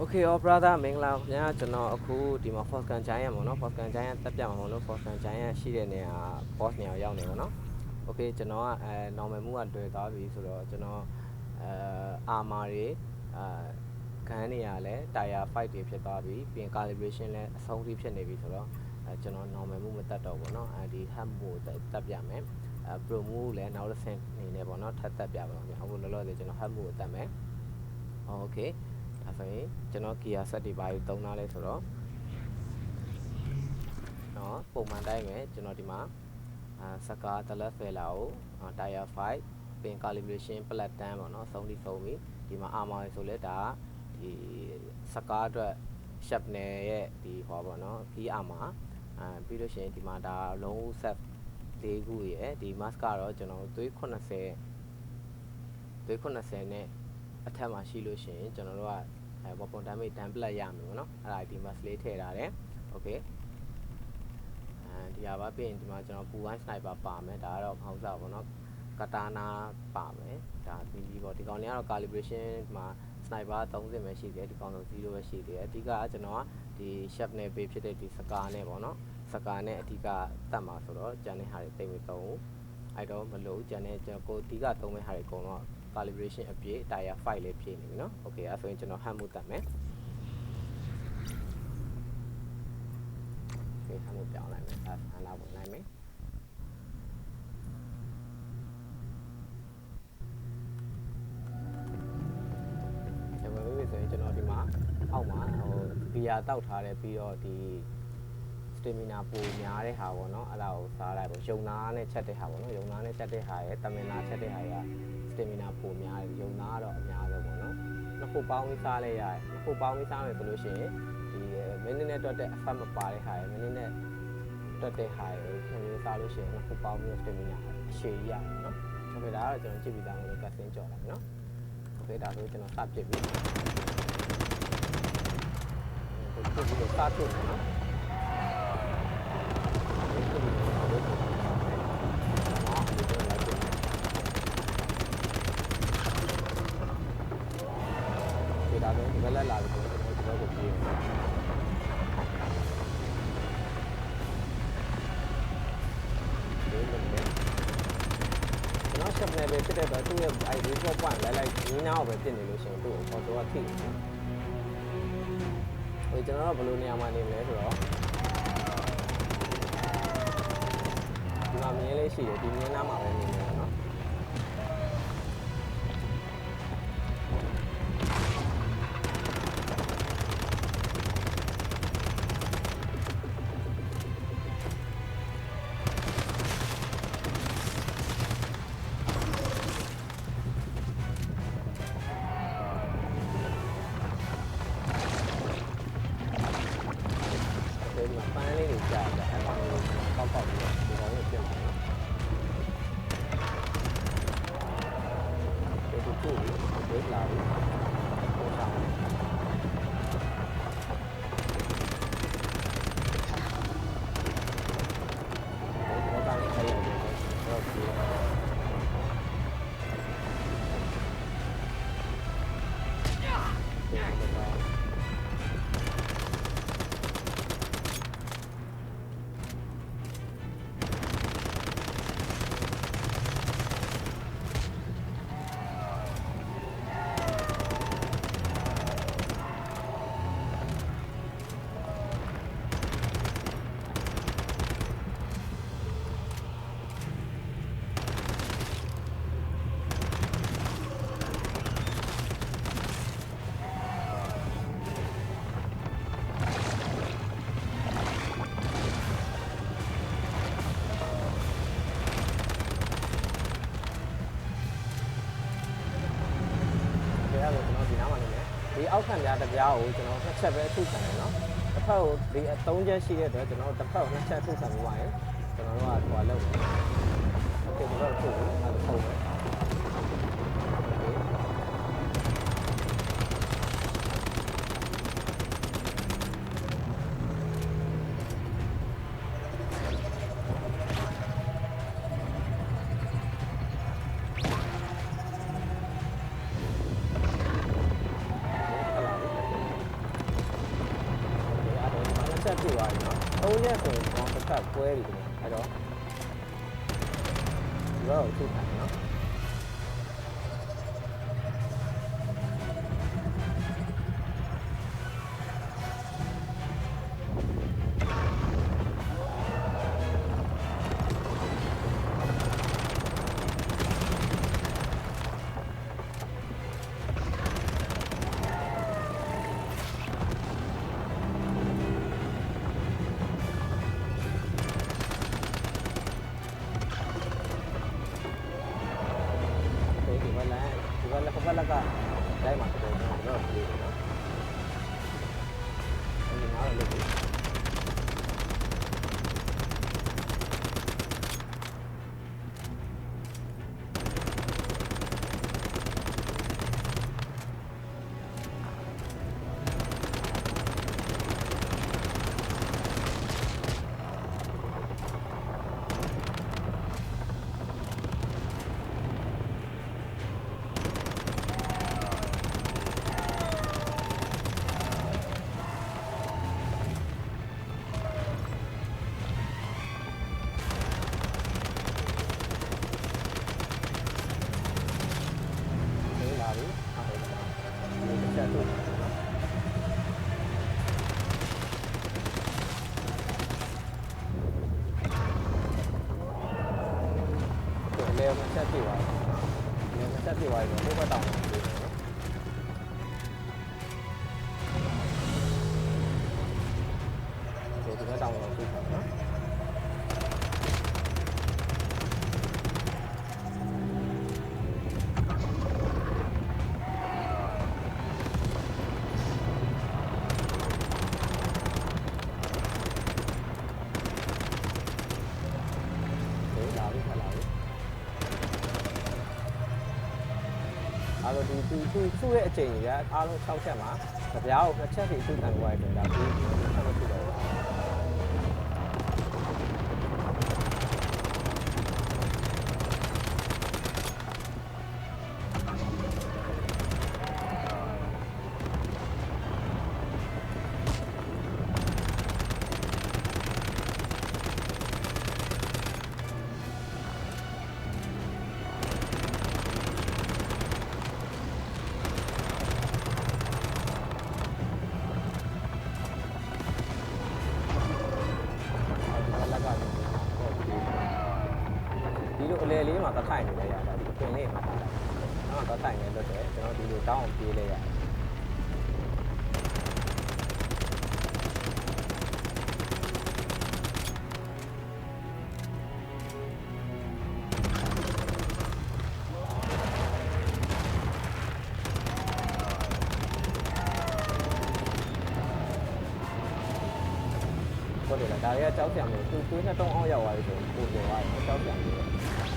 Okay all brother မင်္ဂလာပါခင်ဗျာကျွန်တော်အခုဒီမှာ Foscan Giant ပေါ့နော် Foscan Giant တက်ပြမှာမဟုတ်လို့ Foscan Giant ရှိတဲ့နေရာ boss နေရာကိုရောက်နေပါတော့ Okay ကျွန်တော်ကအဲ normal မှုကတွေ့သွားပြီဆိုတော့ကျွန်တော်အဲ armor တွေအဲခန်းနေရလဲ tire fight တွေဖြစ်သွားပြီပြီးရင် calibration လဲအဆုံးထိဖြစ်နေပြီဆိုတော့အဲကျွန်တော် normal မှုမတက်တော့ဘူးเนาะအဲဒီ hub မှုကိုတက်ပြမယ်အဲ pro မှုကိုလည်းနောက်တစ်ဆင့်အနေနဲ့ပေါ့နော်ထပ်တက်ပြပါမယ်အခုလောလောဆယ်ကျွန်တော် hub မှုကိုတက်မယ် Okay ဒါဆိုရင်ကျွန်တော် gear set တွေဘာတွေတုံးထားလဲဆိုတော့နော်ပုံမှန်တိုင်းပဲကျွန်တော်ဒီမှာအာစကား telef failer ကိုအာ tire 5ပင် calibration plat 10ပေါ့နော်ဆုံးထိဆုံးပြီဒီမှာ armor ဆိုလဲဒါဒီစကားအတွက် sharp နယ်ရဲ့ဒီဟောပေါ့နော် key armor အာပြီးလို့ရှိရင်ဒီမှာဒါလုံး set ၄ခုရယ်ဒီ mask ကတော့ကျွန်တော်သွေး80သွေး80နဲ့အထက်မှာရှိလို့ရှိရင်ကျွန်တော်တို့က အဲ weapon damage down plus ရမယ်ပေါ့နော်အဲ့ဒါဒီ mask လေးထည့်ထားတယ် okay အဲဒီဟာပါပြင်ဒီမှာကျွန်တော်ပူဝိုင်း sniper ပါမယ်ဒါကတော့ဖောက်စားပေါ့နော်ကတာနာပါမယ်ဒါမီလီပေါ့ဒီကောင်လေးကတော့ calibration မှာ sniper 30ပဲရှိတယ်ဒီကောင်တော့0ပဲရှိတယ်အဓိကကျွန်တော်ကဒီ sharp နဲ့ပေးဖြစ်တဲ့ဒီ scar နဲ့ပေါ့နော် scar နဲ့အဓိကတတ်မှာဆိုတော့ကျန်တဲ့ဟာတွေတိတ်မသုံးဘူးအဲ့တော့မလို့ကျန်တဲ့ကျွန်တော်ကိုအဓိကသုံးမဲ့ဟာတွေအကုန်တော့ calibration အပြည့် tire 5လေးဖြည့်နေပြီเนาะ okay အဲ့ဆိုရင်ကျွန်တော် hand မှုတတ်မယ် okay hand မှုပြောင်းလိုက်မယ်အဲ့ hand လာဝင်လိုက်မယ် ကျွန်တော်တို့ဆိုရင်ကျွန်တော်ဒီမှာအောက်မှာဟိုဘီယာတောက်ထားတယ်ပြီးတော့ဒီ စတီမီနာပိုများတဲ့ဟာပေါ့နော်အဲ့ဒါကိုစားလိုက်ပေါ့ယုံနာနဲ့ချက်တဲ့ဟာပေါ့နော်ယုံနာနဲ့ချက်တဲ့ဟာရဲ့တမင်နာချက်တဲ့ဟာကစတီမီနာပိုများတယ်ယုံနာကတော့အများဆုံးပေါ့နော်နှစ်ခုပေါင်းပြီးစားလိုက်ရတယ်နှစ်ခုပေါင်းပြီးစားမယ်ဆိုလို့ရှိရင်ဒီမင်းနဲ့တော့တဲ့အဖက်မပါတဲ့ဟာရယ်မင်းနဲ့တော့တဲ့ဟာရယ်ခင်ဗျားစားလို့ရှိရင်နှစ်ခုပေါင်းပြီးစတီမီနာအရှိရနော်ဟုတ်ကဲ့ဒါကတော့ကျွန်တော်ကြည့်ပြီးသားလို့ကတ်စင်းကြော်လိုက်နော်ဟုတ်ကဲ့ဒါဆိုကျွန်တော်စပစ်ပြီဟုတ်ကဲ့ဒီလိုစပစ်နော် ပဲဖြစ်တဲ့တော့သူ့ရဲ့ ID ကိုပွန့်လိုက်လိုက်ညီနာကိုပဲတင်နေလို့ရှိရင်သူ့ကိုပေါ်တော့ထိတယ်နော်ဟိုကျွန်တော်တို့ဘယ်လိုနေရာမှာနေမလဲဆိုတော့ဒီမှာမြင်းလေးရှိတယ်ဒီမြင်းနားမှာပဲနေနေတာเน ဒီအဲ့လိုကျွန်တော်ဒီနားမှာနေမယ်ဒီအောက်ခံပြားတစ်ပြားကိုကျွန်တော်နှစ်ချက်ပဲအထုခံတယ်နော်တစ်ဖက်ကိုဒီအသုံးချက်ရှိတဲ့အတွက်ကျွန်တော်တစ်ဖက်ကိုနှစ်ချက်အထုခံပြီးပါရင်ကျွန်တော်တို့ကဟိုလောက်မယ်โอเคကျွန်တော်တို့ထုတ်ပြီးအဲ့ဒါထုတ် သွားပြီနော်သုံးရက်ဆိုရင်ကျွန်တော်တစ်ခါပွဲပြီခင်ဗျအဲ့တော့ဒီတော့ထုခံနော် ဒီဘက်လည်းဘက်လည်းကတိုင်းမှာတော်တော်တော့ လေမချက်ပြပါလေမချက်ပြပါရင်ဘုဘတောင်း အားလုံးဒီသူသူသူ့ရဲ့အချိန်ကြီးကအားလုံး6ချက်မှာကြပြားကိုနှစ်ချက်စီသူ့တန်ခွာရတယ်ဒါ တာဒီပင်လေးမှာထားလိုက်နော်တထိုင်နေလို့တယ်ကျွန်တော်ဒီလိုတောင်းအောင်ပြေးလဲရတယ်ဟုတ်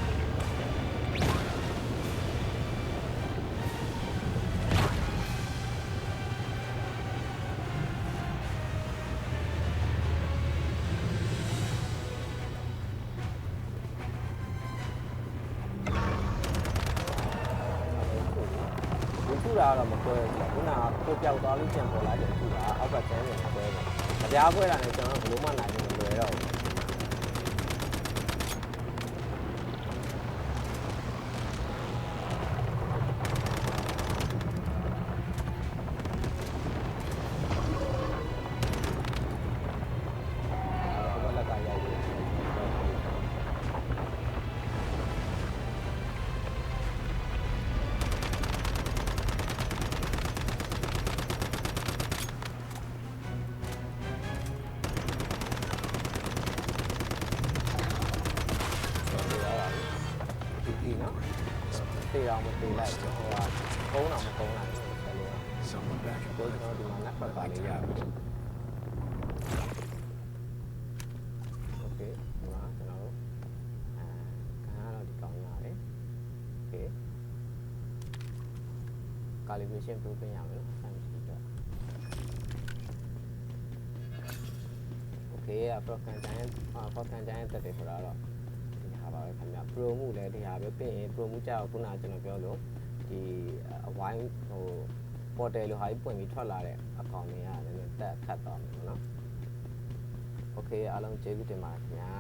တယ်လားဒါတွေကကြောက်ကြံလို့သူသွေးနဲ့တုံးအောင်ရောက်သွားပြီဆိုရင်ပုံပေါ်သွားတယ်ကြောက်ကြံလို့ဒီထူတာကတော့မကွဲဘူးခုနကကိုပြောက်သွားလို့ပြန်ပေါ်လာတယ်ထူတာအောက်ကကျန်းနေတယ်ကွဲတယ်။တရားကွဲတာနဲ့ကျွန်တော်ဘလို့မှနိုင်လို့မလွယ်တော့ဘူး။ဘ một tỷ lệ cho cố nào một cố nào cố cho nó đi mà nắp vào vài giờ. Ok đó nó à cái nó đi còn nhỏ đấy? Ok. Calibration tôi cái nhau nữa ok à, approximatamente approximatamente à, rồi. por ပရိုကန်တန်အာပရိုကန်တန်တက်တယ်ဆိုတာတော့ဒီဟာပါပဲခင်ဗျာ pro မှုလည်းဒီဟာပဲပြင်ရင် pro မှုကြောက်ခုနကကျွန်တော်ပြောလို့ဒီအဝိုင်းဟို portal လို့ဟာကြီးပွင့်ပြီးထွက်လာတဲ့အကောင့်တွေကလည်းတက်ခတ်သွားမယ်ပေါ့နော်အားလုံးကျေးဇူးတင်ပါတယ်ခင်ဗျာ